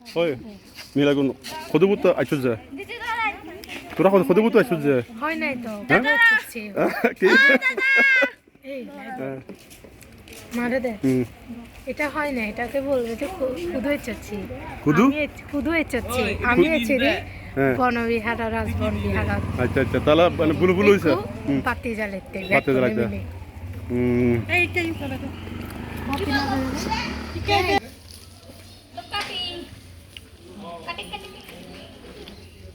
হয় মিলাগুন খদুবুত আইছো যে তোরা খদুবুত আইছো যে হয় নাই তো কি এই। মারে দে হুম এটা হয় না এটাকে বলব এটা খুদু এচছি খুদু? খুদু এচছি আমি এচেরি হ্যাঁ বনবিহার রাজবন বিহার আচ্ছা আচ্ছা তাহলে মানে বুলু বুলু হইছে পাতি জালেতে পাতি জ্বালাইতে। হুম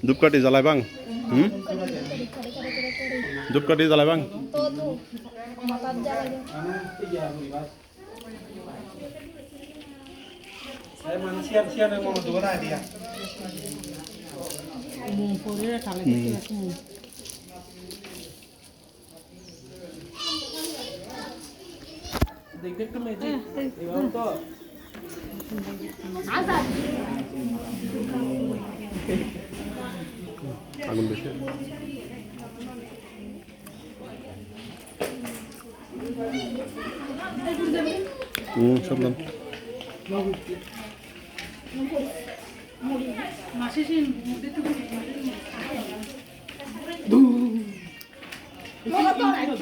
ধূপকাঠি জ্বালাই বাং। হুম? ধূপকাঠি জ্বালাই বাং। আগুন বেশি। হুম শুনলাম দেখছস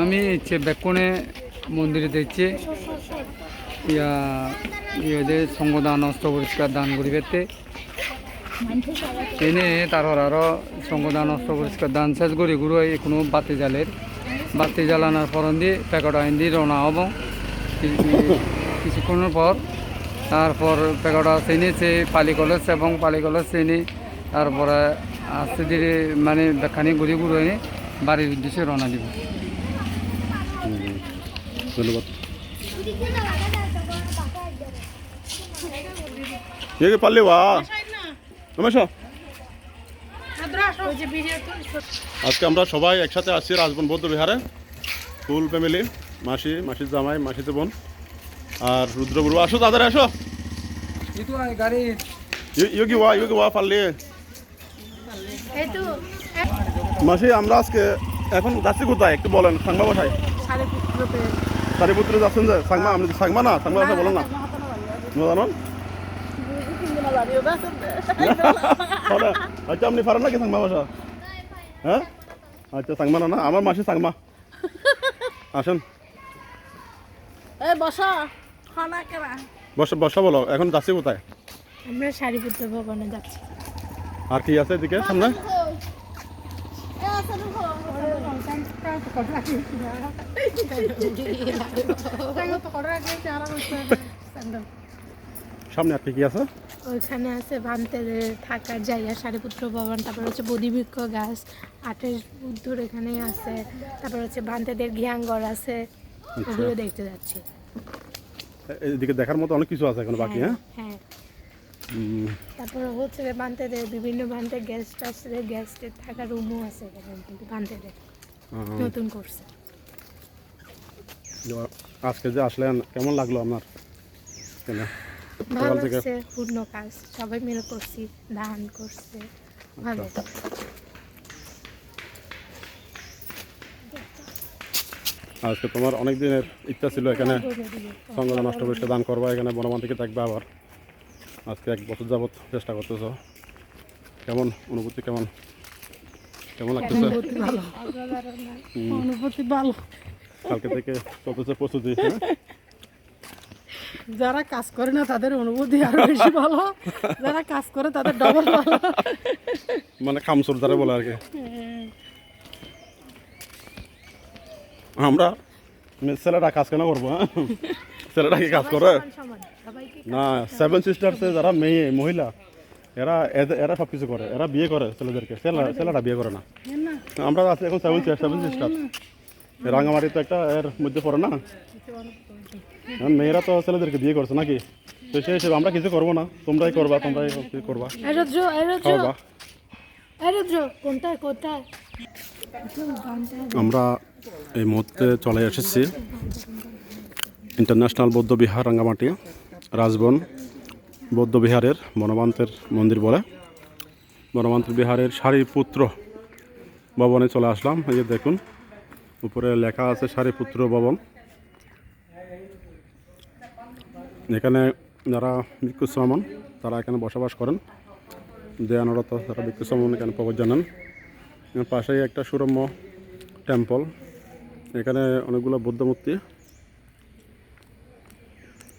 আমি ইচ্ছে বেকনে মন্দিরে দেখছি। ইয়া ইয়ে সংগদান অস্ত্র পরিষ্কার দান করিবেতে। এনে তারপর আরও সংগদান অস্ত্র পরিষ্কার দান শেষ করি গুরু কোনো বাতি জালের বাতি জ্বালানোর পর দিয়ে প্যাকেট আইন দিয়ে রওনা হব। কিছুক্ষণের পর তারপর প্যাকেট চিনি সে পালি কলেজ এবং পালি কলেজ চিনি তারপরে আস্তে ধীরে মানে বেখানি ঘুরি ঘুরে এনে বাড়ির উদ্দেশ্যে রওনা দিব। ধন্যবাদ। পারলে বা রমেশ ওই যে ভিডিও আজকে আমরা সবাই একসাথে আসছি রাজবন বৌদ্ধ বিহারে ফুল ফ্যামিলি মাসি মাসির জামাই মাসিতে বোন আর রুদ্রগুরু আসো তাদের আসো ইয়োগি ওয়া ইয়োগি ওয়া পারলে মাসি আমরা আজকে এখন যাচ্ছি কোথায় একটু বলেন সাংমা বসাই সারিপুত্র যাচ্ছেন যে সাংমা আপনি সাংমা না সাংমা বসা বলেন না জানো আচ্ছা আপনি পারেন নাকি সাংমা বসা হ্যাঁ আচ্ছা সাংমা না না আমার মাসি সাংমা আসেন বসা খানা বসা বসা বলো এখন যাচ্ছি কোথায় আমরা সারিপুত্র ভবনে যাচ্ছি আর কি আছে এদিকে সামনে সামনে আর কি কি আছে ওইখানে আছে ভান্তেদের থাকার জায়গা সারিপুত্র ভবন তারপর হচ্ছে বোধিবৃক্ষ গাছ আটের বুদ্ধর এখানে আছে তারপর হচ্ছে ভান্তেদের ঘিয়াঙ্গর আছে ওগুলো দেখতে যাচ্ছি। এদিকে দেখার মতো অনেক কিছু আছে এখন বাকি হ্যাঁ? হ্যাঁ উম, তারপর হচ্ছে ভান্তেদের বিভিন্ন ভান্তের গেস্ট আছে গেস্টের থাকার রুমও আছে এখানে কিন্তু ভান্তেদের নতুন করছে। আজকে যে আসলেন কেমন লাগল আপনার? কেন? ভালো লাগছে পূর্ণ কাজ। সবাই মিলে করছি দান করছে। ভালো। আজকে তোমার অনেক দিনের ইচ্ছা ছিল এখানে সংগঠন নষ্ট পরিষ্কার দান করবা এখানে বনমান থেকে থাকবে আবার। আজকে এক বছর যাবত চেষ্টা করতেছ। কেমন অনুভূতি কেমন কেমন লাগতেছে? অনুভূতি ভালো। কালকে থেকে চলতেছে প্রস্তুতি হ্যাঁ? যারা কাজ করে না তাদের অনুভূতি আরও বেশি ভালো। যারা কাজ করে তাদের ডবল ভালো। মানে খামসুর দ্বারা বলে আর কি। আমরা ছেলেরা কাজ কেন করব হ্যাঁ? ছেলেরা কি কাজ করে? না সেভেন সিস্টার্সে যারা মেয়ে মহিলা এরা এরা সব কিছু করে এরা বিয়ে করে ছেলেদেরকে। ছেলেরা ছেলেরা বিয়ে করে না। আমরা আছি এখন সেভেন সেভেন সিস্টার রাঙামাটি তো একটা এর মধ্যে পড়ে না? মেয়েরা তো ছেলেদেরকে বিয়ে করছে নাকি? তো সেই হিসেবে আমরা কিছু করব না তোমরাই করবা তোমরাই করবা। খাওয়াবা আমরা এই মুহূর্তে চলে এসেছি ইন্টারন্যাশনাল বৌদ্ধ বিহার রাঙ্গামাটি রাজবন বৌদ্ধ বিহারের বনবান্তের মন্দির বলে। বনবান্ত বিহারের সারিপুত্র ভবনে চলে আসলাম এই যে দেখুন। উপরে লেখা আছে সারিপুত্র ভবন। এখানে যারা ভিক্ষু শ্রমণ তারা এখানে বসবাস করেন। দেয়ানরত যারা ভিক্ষু শ্রমণ এখানে প্রবচ জানান। পাশেই একটা সুরম্য টেম্পল এখানে অনেকগুলো বৌদ্ধ মূর্তি।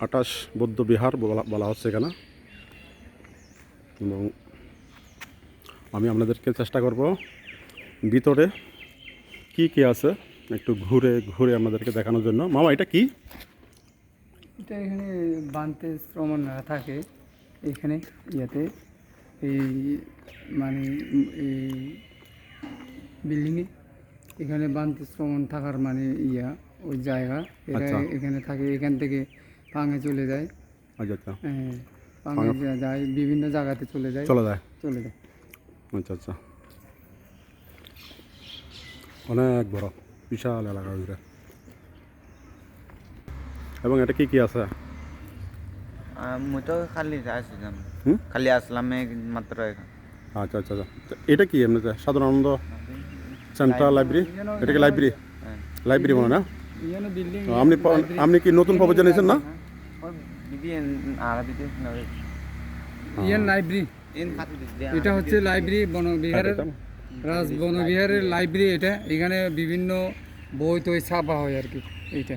আটাশ বৌদ্ধ বিহার বলা হচ্ছে এখানে। এবং আমি আপনাদেরকে চেষ্টা করব ভিতরে কি কি আছে? একটু ঘুরে ঘুরে আমাদেরকে দেখানোর জন্য। মামা এটা কি? এটা এখানে বানতে শ্রমণরা থাকে। এখানে ইয়াতে এই মানে এই বিল্ডিংয়ে এখানে বানতে শ্রমণ থাকার মানে ইয়া ওই জায়গা। এরা আচ্ছা। এখানে থাকে এখান থেকে পাঙে চলে যায়। আচ্ছা আচ্ছা। হ্যাঁ, পাঙে যায় বিভিন্ন জায়গাতে চলে যায়। চলে যায়। চলে যায়। আচ্ছা আচ্ছা। অনেক বড় বিশাল এলাকা জুড়ে এবং এটা কি কি আছে? তো খালি আসলাম হুম? খালি আসলাম এই মাত্র আচ্ছা আচ্ছা আচ্ছা। এটা কি এমনিতে সাধারণত সেন্ট্রাল লাইব্রেরি এটা কি লাইব্রেরি। লাইব্রেরি মনে না? ইয়ানো বিল্ডিং তো আপনি আপনি কি নতুন না? লাইব্রেরি এটা হচ্ছে লাইব্রেরি বনবিহারের আচ্ছা, রাজ বনবিহারের লাইব্রেরি এটা। এখানে বিভিন্ন বই টই ছাপা হয় আর কি এইটা।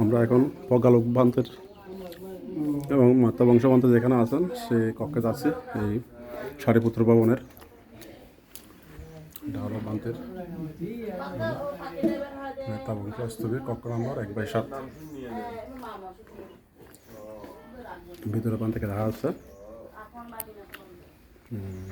আমরা এখন পগালোক বান্ধের এবং মাতা বংশবন্ত যেখানে আছেন সে কক্ষে যাচ্ছি এই সারিপুত্র ভবনের। হলো বান্তের নেতা কক্ষ নম্বর এক বাই সাত। ভিতরে বান থেকে দেখা যাচ্ছে। হুম।